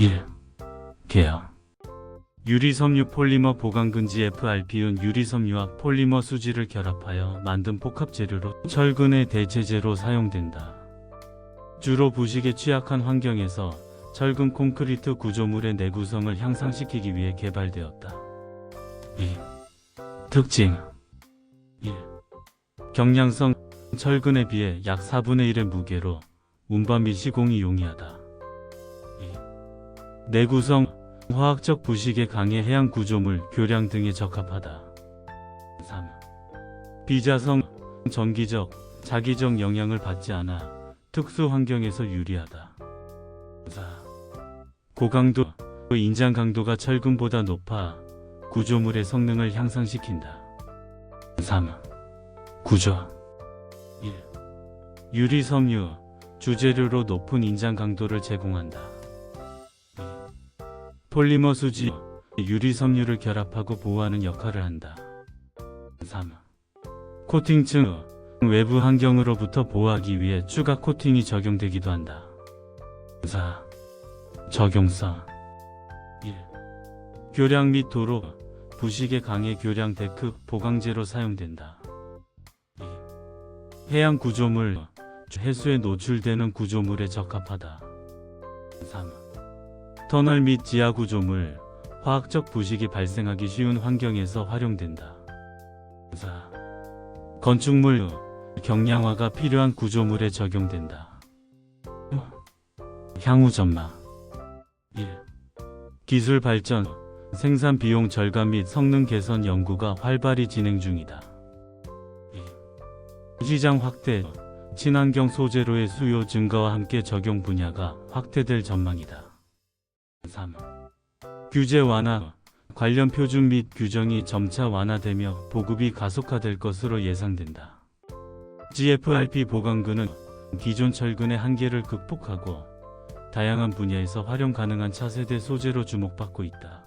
1. 계약 유리섬유 폴리머 보강근지 FRP은 유리섬유와 폴리머 수지를 결합하여 만든 복합 재료로 철근의 대체제로 사용된다. 주로 부식에 취약한 환경에서 철근 콘크리트 구조물의 내구성을 향상시키기 위해 개발되었다. 2. 특징 1. 경량성 철근에 비해 약 4분의 1의 무게로 운반 및 시공이 용이하다. 2. 내구성 화학적 부식에 강해 해양 구조물, 교량 등에 적합하다. 3. 비자성 전기적, 자기적 영향을 받지 않아 특수 환경에서 유리하다. 4. 고강도 인장 강도가 철근보다 높아 구조물의 성능을 향상시킨다. 3. 구조 1. 유리 섬유 주재료로 높은 인장 강도를 제공한다. 2. 폴리머 수지 유리 섬유를 결합하고 보호하는 역할을 한다. 3. 코팅층 외부 환경으로부터 보호하기 위해 추가 코팅이 적용되기도 한다. 4. 적용성 1. 교량 및 도로 부식에 강해 교량 데크 보강제로 사용된다. 2. 해양 구조물 해수에 노출되는 구조물에 적합하다. 3. 터널 및 지하 구조물 화학적 부식이 발생하기 쉬운 환경에서 활용된다. 4. 건축물 경량화가 필요한 구조물에 적용된다. 향후 전망 1. 기술 발전, 생산 비용 절감 및 성능 개선 연구가 활발히 진행 중이다. 2. 시장 확대, 친환경 소재로의 수요 증가와 함께 적용 분야가 확대될 전망이다. 3. 규제 완화, 관련 표준 및 규정이 점차 완화되며 보급이 가속화될 것으로 예상된다. GFRP 보강근은 기존 철근의 한계를 극복하고 다양한 분야에서 활용 가능한 차세대 소재로 주목받고 있다.